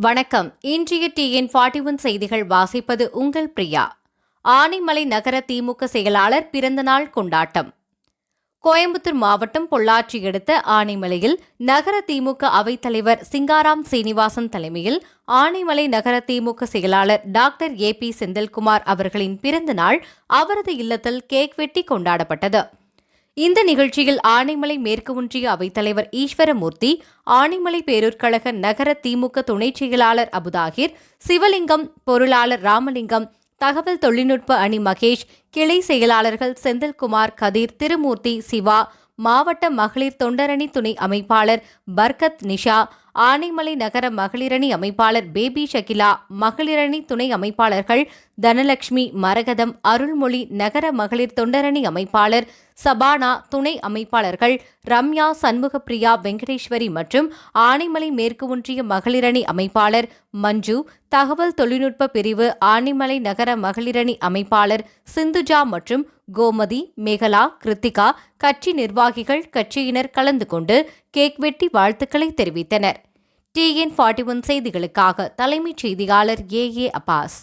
வணக்கம். இன்றைய TN forty one செய்திகள் வாசிப்பது உங்கள் பிரியா. ஆனைமலை நகர திமுக செயலாளர் பிறந்தநாள் கொண்டாட்டம். கோயம்புத்தூர் மாவட்டம் பொள்ளாச்சி அடுத்த ஆனைமலையில் நகர திமுக அவைத்தலைவர் சிங்காராம் சீனிவாசன் தலைமையில் ஆனைமலை நகர திமுக செயலாளர் டாக்டர் ஏ பி செந்தில்குமார் அவர்களின் பிறந்தநாள் அவரது இல்லத்தில் கேக் வெட்டி கொண்டாடப்பட்டது. இந்த நிகழ்ச்சியில் ஆனைமலை மேற்கு ஒன்றிய அவைத்தலைவர் ஈஸ்வரமூர்த்தி ஆனைமலை பேரூர்கழக நகர திமுக துணைச் செயலாளர் அபுதாகிர் சிவலிங்கம் பொருளாளர் ராமலிங்கம் தகவல் தொழில்நுட்ப அணி மகேஷ் கிளை செயலாளர்கள் செந்தில்குமார் கதிர் திருமூர்த்தி சிவா மாவட்ட மகளிர் தொண்டரணி துணை அமைப்பாளர் பர்கத் நிஷா ஆனைமலை நகர மகளிரணி அமைப்பாளர் பேபி ஷகிலா மகளிரணி துணை அமைப்பாளர்கள் தனலட்சுமி மரகதம் அருள்மொழி நகர மகளிர் தொண்டரணி அமைப்பாளர் சபானா துணை அமைப்பாளர்கள் ரம்யா சண்முகப்பிரியா வெங்கடேஸ்வரி மற்றும் ஆனைமலை மேற்கு ஒன்றிய மகளிரணி அமைப்பாளர் மஞ்சு தகவல் தொழில்நுட்ப பிரிவு ஆனைமலை நகர மகளிரணி அமைப்பாளர் சிந்துஜா மற்றும் கோமதி மேகலா கிருத்திகா கட்சி நிர்வாகிகள் கட்சியினர் கலந்து கொண்டு கேக் வெட்டி வாழ்த்துக்களை தெரிவித்தனர். டிஎன் ஃபார்ட்டி ஒன் செய்திகளுக்காக தலைமைச் செய்தியாளர் ஏ ஏ அப்பாஸ்.